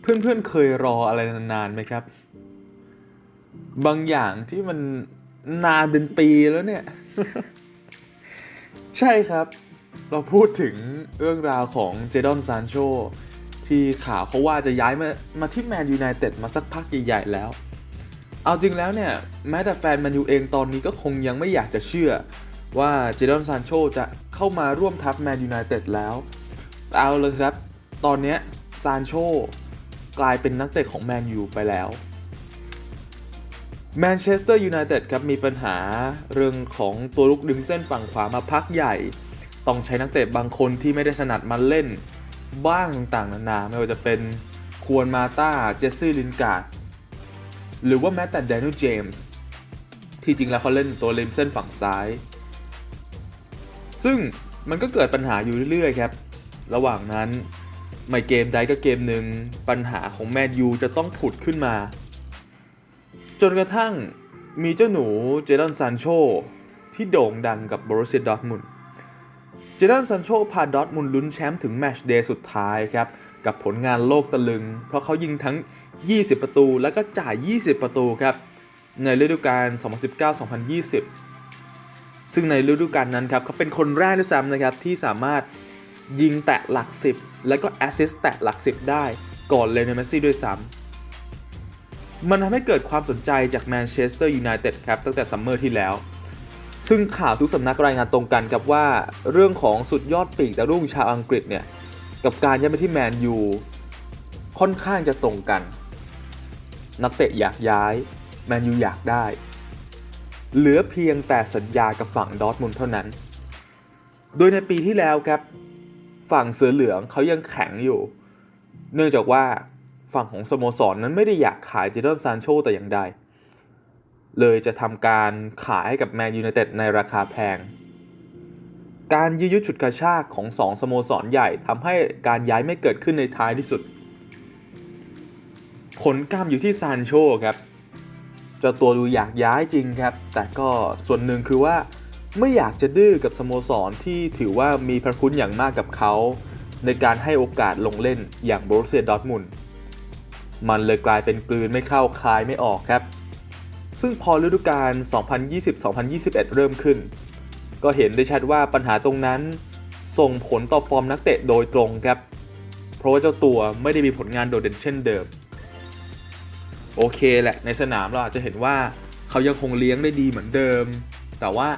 เพื่อนๆเคยรออะไรนานๆไหมครับ บางอย่างที่มันนานเป็นปีแล้วเนี่ย ใช่ครับ เราพูดถึงเรื่องราวของเจดอนซานโชที่ข่าวเขาว่าจะย้ายมามาที่แมนยูไนเต็ดมาสักพักใหญ่ๆแล้ว เอาจริงแล้วเนี่ย แม้แต่แฟนแมนยูเองตอนนี้ก็คงยังไม่อยากจะเชื่อ ว่าเจดอนซานโชจะเข้ามาร่วมทัพแมนยูไนเต็ดแล้ว เอาเลยครับ ตอนนี้ซานโช กลายเป็นนักเตะของแมนยูไปแล้วแมนเชสเตอร์ยูไนเต็ดครับมีปัญหาเรื่องของตัวลุกริมเส้นฝั่งขวามาพักใหญ่ ต้องใช้นักเตะบางคนที่ไม่ได้ถนัดมาเล่น บ้างต่างๆนานาไม่ว่าจะเป็นควรมาตาเจสซี่ลินการ์ดหรือว่าแม้แต่แดนิลเจมส์ที่จริงแล้วเขาเล่นตัวริมเส้นฝั่งซ้าย ซึ่งมันก็เกิดปัญหาอยู่เรื่อยๆครับ ระหว่างนั้น ไม่เกมใดก็เกมหนึ่งปัญหาของแมนยูจะต้องผุดขึ้นมา จนกระทั่งมีเจ้าหนูเจดอนซานโชที่โด่งดังกับบรูเซียดอทมุนเจดอนซานโชพาดอทมุนลุ้นแชมป์ถึงแมชเดย์สุดท้ายครับ กับผลงานโลกตะลึง เพราะเขายิงทั้ง 20 ประตูแล้วก็จ่าย 20 ประตูครับ ในฤดูกาล 2019-2020 ซึ่งในฤดูกาลนั้นครับเขาเป็นคนแรกด้วยซ้ำนะครับที่สามารถ ยิงแตะหลัก 10 แล้วก็แอสซิสต์แตะหลัก 10 ได้ก่อนเลโอนเมสซี่ด้วยซ้ำมันทำให้เกิดความสนใจจากแมนเชสเตอร์ยูไนเต็ดครับตั้งแต่ซัมเมอร์ที่แล้ว ซึ่งข่าวทุกสำนักรายงานตรงกันครับว่า เรื่องของสุดยอดปีกดาวรุ่งชาวอังกฤษเนี่ย กับการย้ายไปที่แมนยูค่อนข้างจะตรงกัน นักเตะอยากย้าย แมนยูอยากได้ เหลือเพียงแต่สัญญากับฝั่งดอทมุนเท่านั้น โดยในปีที่แล้วครับ ฝั่งเสือเหลืองเขายังแข็งอยู่ เนื่องจากว่าฝั่งของสโมสรนนั้นไม่ได้อยากขายเจดอนซานโชแต่อย่างใด เลยจะทำการขายให้กับแมนยูไนเต็ดในราคาแพง การยื้อยุดฉุดกระชากของสองสโมสรใหญ่ทำให้การย้ายไม่เกิดขึ้นในท้ายที่สุด ผลกรรมอยู่ที่ซานโชครับเจ้าตัวดูอยากย้ายจริงครับ แต่ก็ส่วนหนึ่งคือว่า ไม่อยากจะดื้อกับสโมสรที่ถือว่ามีพระคุณอย่างมากกับเขา ในการให้โอกาสลงเล่นอย่างโบรเซียดอทมุนมันเลยกลายเป็นกลืนไม่เข้าคายไม่ออกครับ ซึ่งพอฤดูกาล 2020-2021 เริ่มขึ้น ก็เห็นได้ชัดว่าปัญหาตรงนั้น ส่งผลต่อฟอร์มนักเตะโดยตรงครับ เพราะว่าเจ้าตัวไม่ได้มีผลงานโดดเด่นเช่นเดิม โอเคแหละในสนามเราอาจจะเห็นว่าเขายังคงเลี้ยงได้ดีเหมือนเดิม แต่ว่า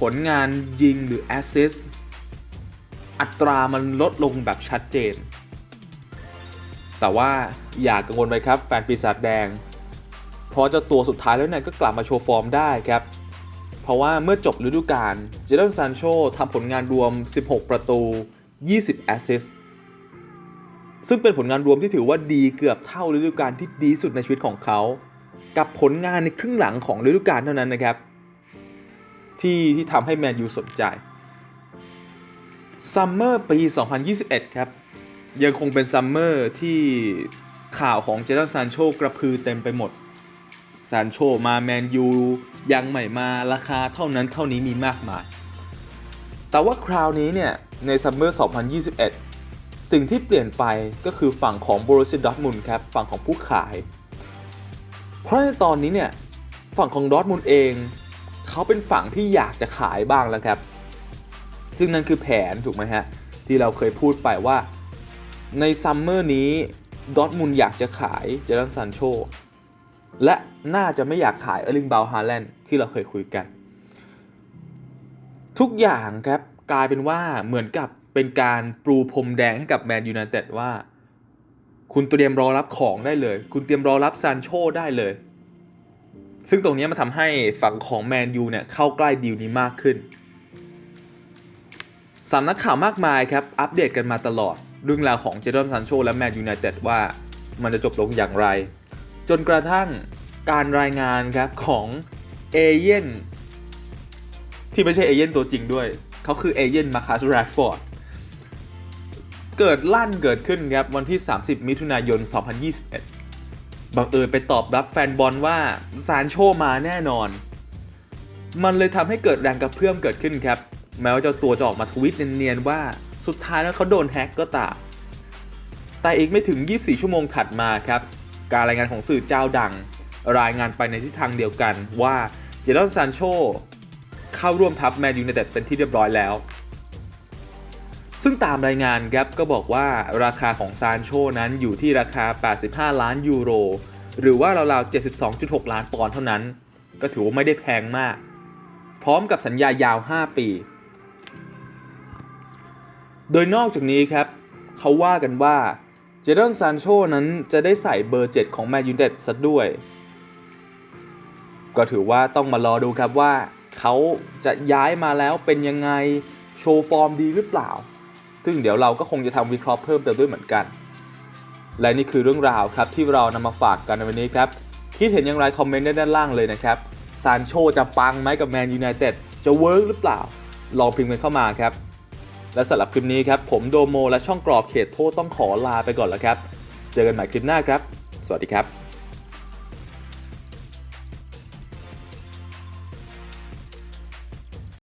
ผลงานยิงหรือแอสซิสต์อัตรามันลดลงแบบชัดเจน แต่ว่าอย่ากังวลไปครับแฟนปีศาจแดง เพราะเจ้าตัวสุดท้ายแล้วเนี่ยก็กลับมาโชว์ฟอร์มได้ครับ เพราะว่าเมื่อจบฤดูกาลเจดอนซานโชทำผลงานรวม 16 ประตู 20 แอสซิสต์ซึ่งเป็นผลงานรวมที่ถือว่าดีเกือบเท่าฤดูกาลที่ดีสุดในชีวิตของเขา กับผลงานในครึ่งหลังของฤดูกาลเท่านั้นนะครับ ที่ที่ทำให้แมนยูสนใจซัมเมอร์ปี 2021 ครับ ยังคงเป็นซัมเมอร์ที่ข่าวของเจดอนซานโชกระพือเต็มไปหมดซานโชมาแมนยูยังใหม่มาราคาเท่านั้นเท่านี้มีมากมาย แต่ว่าคราวนี้เนี่ยในซัมเมอร์ 2021 สิ่งที่เปลี่ยนไปก็คือฝั่งของโบร u เซียดอทมุนครับ ฝั่งของผู้ขาย เพราะในตอนนี้เนี่ย ฝั่งของดอทมุนเอง เขาเป็นฝั่งที่อยากจะขายบ้างแล้วครับ ซึ่งนั่นคือแผนถูกไหมฮะ ที่เราเคยพูดไปว่าในซัมเมอร์นี้ดอทมุนอยากจะขายเจดันซันโชและน่าจะไม่อยากขายเออร์ลิงบาวฮาแลนด์ที่เราเคยคุยกัน ทุกอย่างครับกลายเป็นว่าเหมือนกับเป็นการปรูพรมแดงให้กับแมนยูไนเต็ดว่า คุณเตรียมรอรับของได้เลย คุณเตรียมรอรับซานโชได้เลย ซึ่งตรงนี้มันทำให้ฝั่งของแมนยูเนี่ยเข้าใกล้ดีลนี้มากขึ้นสำนักข่าวมากมายครับ อัปเดตกันมาตลอด เรื่องราวของเจดอนซานโชและแมนยูไนเต็ดว่ามันจะจบลงอย่างไร จนกระทั่งการรายงานครับของเอเย่นที่ไม่ใช่เอเย่นตัวจริงด้วย เขาคือเอเย่นมาคาสแรดฟอร์ดเกิดลั่นเกิดขึ้นครับวันที่ 30 มิถุนายน 2021 บังเอิญไปตอบรับแฟนบอลว่าซานโชมาแน่นอน มันเลยทำให้เกิดแรงกระเพื่อมเกิดขึ้นครับ แม้ว่าเจ้าตัวจะออกมาทวิตเนียนๆว่าสุดท้ายแล้วเขาโดนแฮ็กก็ตาม แต่อีกไม่ถึง 24 ชั่วโมงถัดมาครับ การรายงานของสื่อเจ้าดัง รายงานไปในทิศทางเดียวกันว่าเจดอนซานโชเข้าร่วมทัพแมนยู i นเต็ดเป็นที่เรียบร้อยแล้ว ซึ่งตามรายงานครับก็บอกว่าราคาของซานโชนั้นอยู่ที่ราคา 85 ล้านยูโร หรือว่าราวๆ 72.6 ล้านปอนด์เท่านั้น ก็ถือว่าไม่ได้แพงมาก พร้อมกับสัญญายาว 5 ปี โดยนอกจากนี้ครับเขาว่ากันว่าเจดอนซานโชนั้นจะได้ใส่เบอร์ 7 ของแมนยูเต็ดซะด้วย ก็ถือว่าต้องมารอดูครับว่า เขาจะย้ายมาแล้วเป็นยังไง โชว์ฟอร์มดีหรือเปล่า ซึ่งเดี๋ยวเราก็คงจะทำวิเคราะห์เพิ่มเติมด้วยเหมือนกัน และนี่คือเรื่องราวครับที่เรานำมาฝากกันในวันนี้ครับ คิดเห็นอย่างไรคอมเมนต์ได้ด้านล่างเลยนะครับซานโชจะปังไหมกับแมนยู i นเต็ดจะเวิร์กหรือเปล่า ลองพิมพ์กันเข้ามาครับ และสำหรับคลิปนี้ครับ ผมโดโมและช่องกรอบเขตโทษต้องขอลาไปก่อนแล้วครับ เจอกันใหม่คลิปหน้าครับ สวัสดีครับ